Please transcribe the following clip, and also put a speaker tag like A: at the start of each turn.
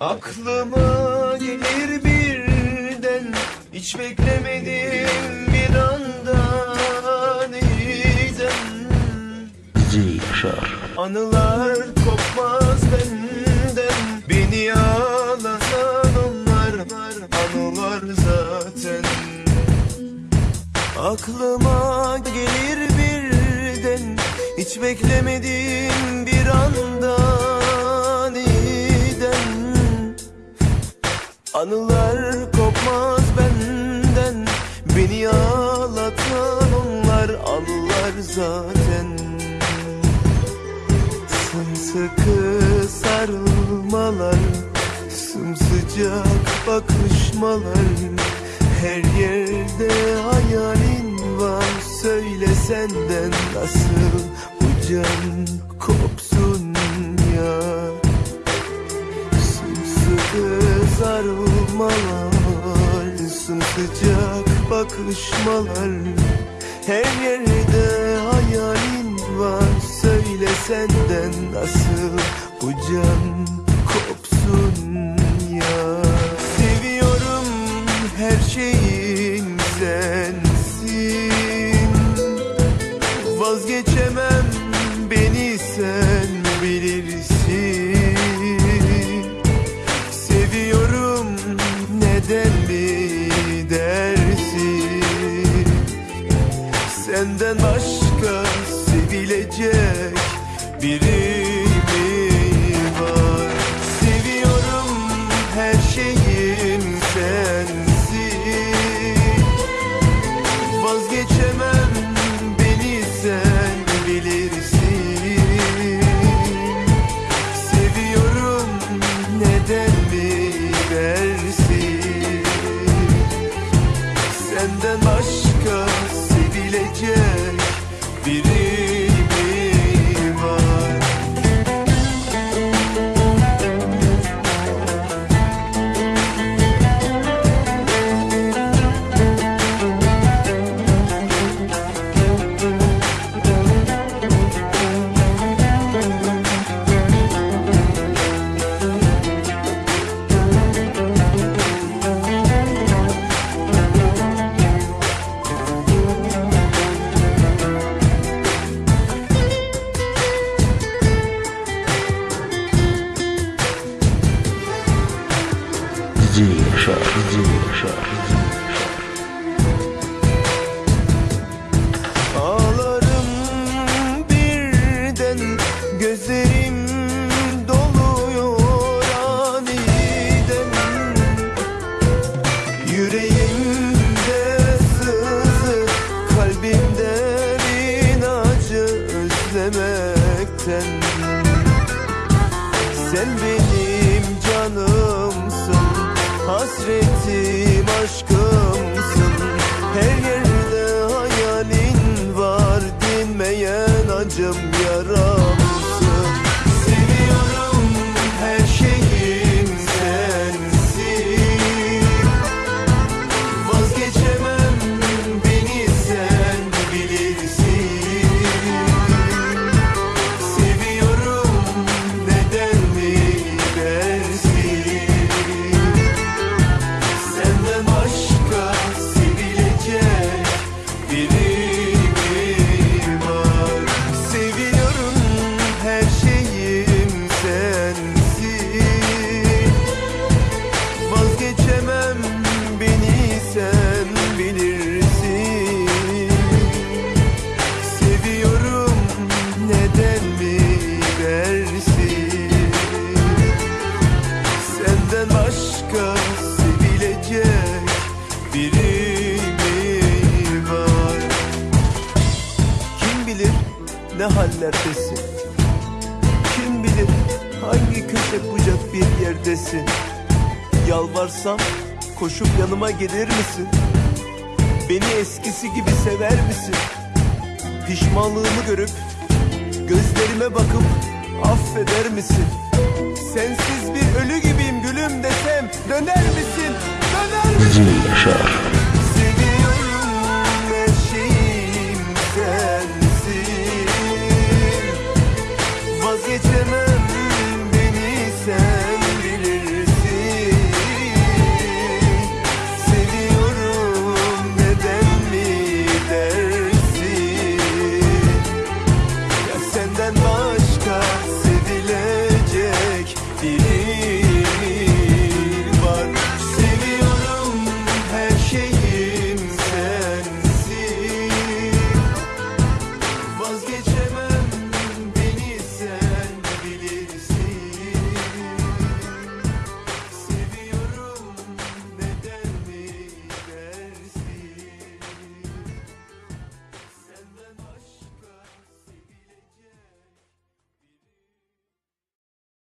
A: Aklıma gelir birden Hiç beklemedim bir anda Neyden
B: Yaşar.
A: Anılar kopmaz benden Beni ağlatan onlar Anılar zaten. Aklıma gelir birden Hiç beklemedim bir anda Anılar kopmaz benden Beni ağlatan onlar Anılar zaten. Sımsıkı sarılmalar Sımsıcak bakışmalar Her yerde hayalin var Söyle senden nasıl bu can sarılmalar Sımsıcak bakışmalar. Her yerde hayalin var Söyle senden nasıl bu can kopsun ya. Seviyorum her şeyin sensin. Vazgeçemem beni sen bilirsin Senden başka sevilecek biri Sen benim canımsın Hasretim aşkımsın. Her yerde hayalin var Dinmeyen acım yaramsın ne hallerdesin Kim bilir hangi köşe bucak bir yerdesin Yalvarsam koşup yanıma gelir misin? Beni eskisi gibi sever misin? Pişmanlığımı görüp gözlerime bakıp affeder misin? Sensiz bir ölü gibiyim gülüm desem döner misin? Döner misin?
B: DJ Yaşar